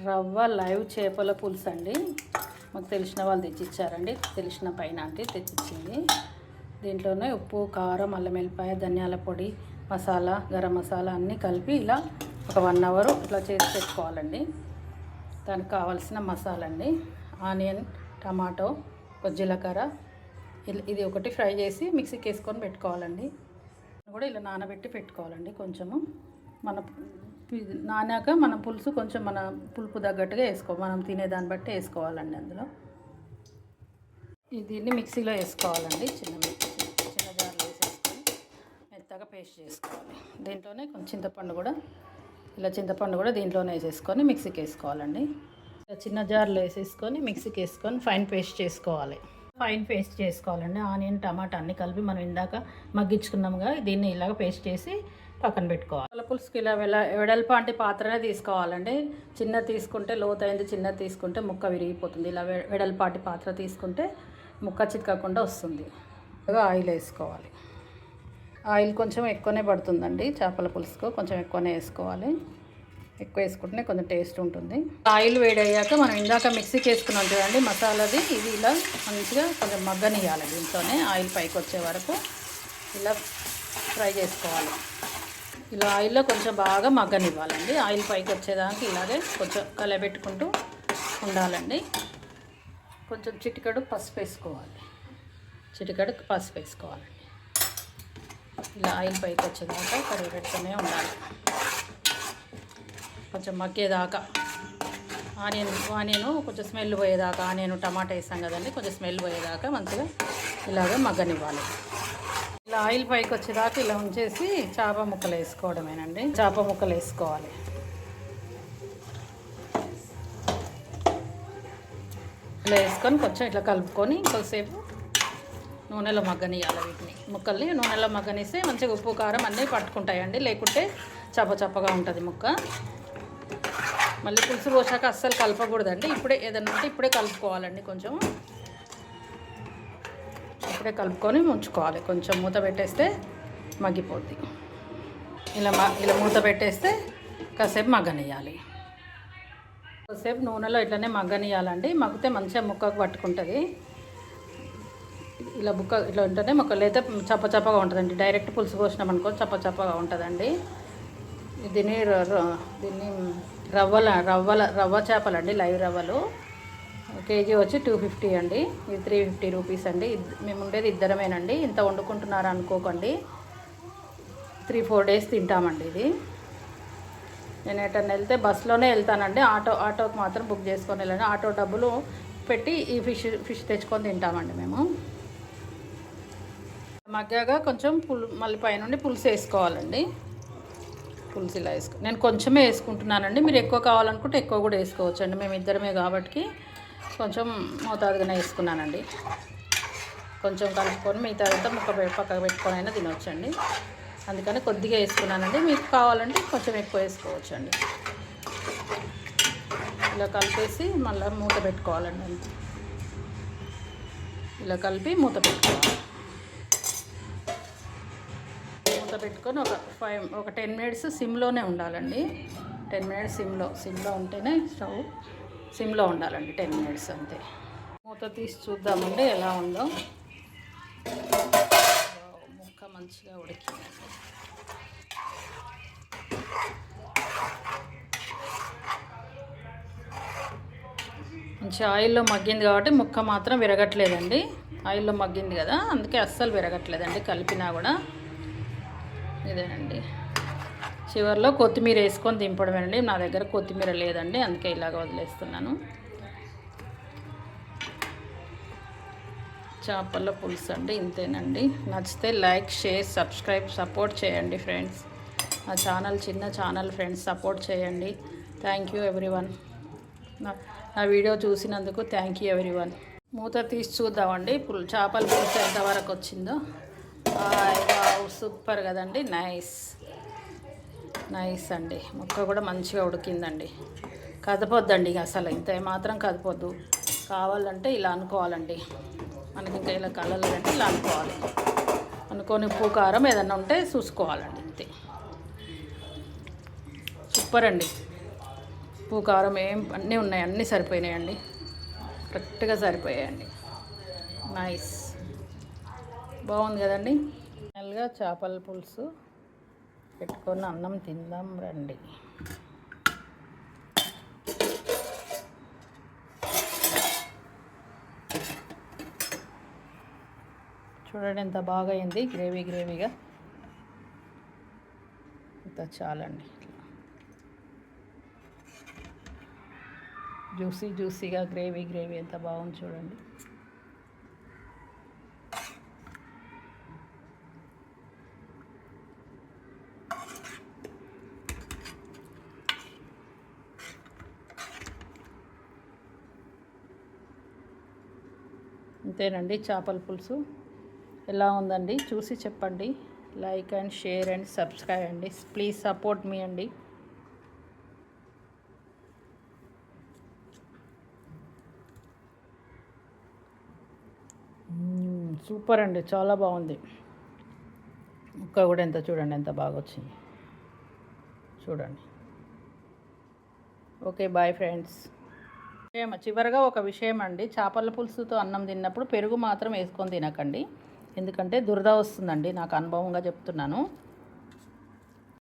రవ్వ లైవ్ చేపల పులుసు అండి. మాకు తెలిసిన వాళ్ళు తెచ్చిచ్చారండి. తెలిసిన పైన అంటే తెచ్చిచ్చింది. దీంట్లోనే ఉప్పు కారం అల్లం వెల్లిపాయ ధనియాల పొడి మసాలా గరం మసాలా అన్నీ కలిపి ఇలా ఒక వన్ అవర్ ఇట్లా చేసి పెట్టుకోవాలండి. దానికి కావాల్సిన మసాలా అండి. ఆనియన్ టమాటో ఒక జీలకర్ర ఇది ఒకటి ఫ్రై చేసి మిక్సీకి వేసుకొని పెట్టుకోవాలండి. కూడా ఇలా నానబెట్టి పెట్టుకోవాలండి కొంచెము. మన నానాక మన పులుసు కొంచెం మన పులుపు తగ్గట్టుగా వేసుకో మనం తినేదాన్ని బట్టి వేసుకోవాలండి అందులో. దీన్ని మిక్సీలో వేసుకోవాలండి చిన్న మిక్సీ చిన్న జార్లో వేసేసుకొని మెత్తగా పేస్ట్ చేసుకోవాలి. దీంట్లోనే కొంచెం చింతపండు కూడా ఇలా చింతపండు కూడా దీంట్లోనే వేసేసుకొని మిక్సీకి వేసుకోవాలండి. ఇలా చిన్న జార్లో వేసేసుకొని మిక్సీకి వేసుకొని ఫైన్ పేస్ట్ చేసుకోవాలి. ఫైన్ పేస్ట్ చేసుకోవాలండి. ఆనియన్ టమాటా అన్నీ కలిపి మనం ఇందాక మగ్గించుకున్నాముగా దీన్ని ఇలాగ పేస్ట్ చేసి పక్కన పెట్టుకోవాలి. పాల పులుసుకి ఇలా వెల వెడల్పాంటి పాత్రనే తీసుకోవాలండి. చిన్న తీసుకుంటే లోతైంది చిన్న తీసుకుంటే ముక్క విరిగిపోతుంది. ఇలా వెడల్పాటి పాత్ర తీసుకుంటే ముక్క చితకకుండా వస్తుంది. ఆయిల్ వేసుకోవాలి. ఆయిల్ కొంచెం ఎక్కువనే పడుతుందండి చేపల పులుసుకు. కొంచెం ఎక్కువనే వేసుకోవాలి. ఎక్కువ వేసుకుంటేనే కొంచెం టేస్ట్ ఉంటుంది. ఆయిల్ వేడయ్యాక మనం ఇందాక మిక్సీకి వేసుకున్నాం చూడండి మసాలాది. ఇది ఇలా మంచిగా కొంచెం మగ్గనియాలి దీంట్లోనే. ఆయిల్ పైకి వచ్చే వరకు ఇలా ఫ్రై చేసుకోవాలి. ఇలా ఆయిల్లో కొంచెం బాగా మగ్గనివ్వాలండి. ఆయిల్ పైకి వచ్చేదానికి ఇలాగే కొంచెం కలబెట్టుకుంటూ ఉండాలండి. కొంచెం చిటికెడు పసుపు వేసుకోవాలి. చిటికెడు పసుపు వేసుకోవాలండి. ఇలా ఆయిల్ పైకి వచ్చేదాకా కడిగి పెట్టుకునే ఉండాలి. కొంచెం మగ్గేదాకా ఆనియన్ ఆనియన్ కొంచెం స్మెల్ పోయేదాకా ఆనియన్ టమాటా వేసాం కదండి కొంచెం స్మెల్ పోయేదాకా మంచిగా ఇలాగ మగ్గనివ్వాలి. ఇలా ఆయిల్ పైకి వచ్చేదాకా ఇలా ఉంచేసి చేప ముక్కలు వేసుకోవడమేనండి. చేప ముక్కలు వేసుకోవాలి. ఇలా వేసుకొని కొంచెం ఇట్లా కలుపుకొని కొద్దిసేపు నూనెలో మగ్గనియాలి వీటిని. ముక్కల్ని నూనెలో మగ్గనిస్తే మంచిగా ఉప్పు కారం అన్నీ పట్టుకుంటాయండి. లేకుంటే చప్ప చప్పగా ఉంటుంది ముక్క. మళ్ళీ పులుసు పోసాక అస్సలు కలపకూడదండి. ఇప్పుడే ఏదన్నా ఉంటే ఇప్పుడే కలుపుకోవాలండి కొంచెం. ఇప్పుడే కలుపుకొని ఉంచుకోవాలి కొంచెం మూత పెట్టేస్తే మగ్గిపోద్ది. ఇలా మ ఇలా మూత పెట్టేస్తే కాసేపు మగ్గనియాలి కాసేపు నూనెలో ఇట్లనే మగ్గనియాలండి మగ్గితే మంచిగా ముక్కకు పట్టుకుంటుంది. ఇలా బుక్క ఇట్లా ఉంటేనే మొక్క లేదా చప్ప చప్పగా ఉంటుందండి. డైరెక్ట్ పులుసు పోసినాం అనుకో చప్ప చప్పగా ఉంటుందండి. దీన్ని దీన్ని రవ్వల రవ్వల రవ్వ చేపలండి లైవ్ రవ్వలు. కేజీ వచ్చి టూ ఫిఫ్టీ అండి. ఇది త్రీ ఫిఫ్టీ రూపీస్ అండి. మేము ఉండేది ఇద్దరమేనండి. ఇంత వండుకుంటున్నారు అనుకోకండి. త్రీ ఫోర్ డేస్ తింటామండి ఇది. నేను ఎటన్నా వెళ్తే బస్సులోనే వెళ్తానండి. ఆటో ఆటోకి మాత్రం బుక్ చేసుకొని వెళ్ళండి ఆటో డబ్బులు పెట్టి ఈ ఫిష్ ఫిష్ తెచ్చుకొని తింటామండి మేము. మగ్గాగా కొంచెం పుల్ మళ్ళీ పైనుండి పులుసు వేసుకోవాలండి. పులుసు ఇలా వేసుకో నేను కొంచెమే వేసుకుంటున్నానండి. మీరు ఎక్కువ కావాలనుకుంటే ఎక్కువ కూడా వేసుకోవచ్చండి. మేము ఇద్దరమే కాబట్టి. కొంచెం మోతాదుగానే వేసుకున్నానండి. కొంచెం కలుపుకొని మిగతా అంతా ముక్క పక్కకు పెట్టుకొని అయినా తినవచ్చండి అందుకని కొద్దిగా వేసుకున్నానండి. మీకు కావాలంటే కొంచెం ఎక్కువ వేసుకోవచ్చండి. ఇలా కలిపేసి మళ్ళీ మూత పెట్టుకోవాలండి. ఇలా కలిపి మూత పెట్టుకోవాలి. మూత పెట్టుకొని ఒక ఫైవ్ ఒక టెన్ మినిట్స్ సిమ్లోనే ఉండాలండి. టెన్ మినిట్స్ సిమ్లో సిమ్లో ఉంటేనే స్టవ్ సిమ్లో ఉండాలండి టెన్ మినిట్స్ అంతే. మూత తీసి చూద్దామండి ఎలా ఉందో. ముక్క మంచిగా ఉడికింది. మంచి ఆయిల్లో మగ్గింది కాబట్టి ముక్క మాత్రం విరగట్లేదండి. ఆయిల్లో మగ్గింది కదా అందుకే అస్సలు విరగట్లేదండి కలిపినా కూడా. ఇదేనండి. చివరిలో కొత్తిమీర వేసుకొని దింపడమేనండి. నా దగ్గర కొత్తిమీర లేదండి. అందుకే ఇలాగ వదిలేస్తున్నాను. చేపల పులుసు అండి ఇంతేనండి. నచ్చితే లైక్ షేర్ సబ్స్క్రైబ్ సపోర్ట్ చేయండి ఫ్రెండ్స్. నా ఛానల్ చిన్న ఛానల్ ఫ్రెండ్స్ సపోర్ట్ చేయండి. Thank you everyone. నా వీడియో చూసినందుకు థ్యాంక్ యూ ఎవ్రీవన్. మూత తీసి చూద్దామండి. పుల్ చేపల పులుసు ఎంతవరకు వచ్చిందో. సూపర్ కదండి. నైస్. నైస్ అండి. ముక్క కూడా మంచిగా ఉడికిందండి. కదపొద్దండి ఇక అసలు. ఇంత మాత్రం కదపొద్దు. కావాలంటే ఇలా అనుకోవాలండి. మనకి ఇంకా ఇలా కలలంటే ఇలా అనుకోవాలి. అనుకొని ఉప్పు కారం ఏదన్నా ఉంటే చూసుకోవాలండి అంతే సూపర్ అండి. ఉప్పు కారం ఏం అన్నీ ఉన్నాయి. అన్నీ సరిపోయినాయండి. కరెక్ట్గా సరిపోయాయండి. నైస్ బాగుంది కదండి. ఫైనల్గా చేపల పులుసు. పెట్టుకొని అన్నం తిందాం రండి. చూడండి ఎంత బాగా అయింది గ్రేవీ గ్రేవీగా. ఇంత చాలండి జ్యూసీ జ్యూసీగా గ్రేవీ గ్రేవీ ఎంత బాగుంది చూడండి. ఇంతేనండి చేపల పులుసు. ఎలా ఉందండి? చూసి చెప్పండి. Like and share and subscribe అండి. ప్లీజ్ సపోర్ట్ మీ అండి. సూపర్ అండి. చాలా బాగుంది. ముక్క కూడా ఎంత చూడండి ఎంత బాగా వచ్చింది. చూడండి. Okay bye friends. విషయం చివరగా ఒక విషయం అండి చేపల పులుసుతో అన్నం తిన్నప్పుడు పెరుగు మాత్రం వేసుకొని తినకండి. ఎందుకంటే దురద వస్తుందండి. నాకు అనుభవంగా చెప్తున్నాను.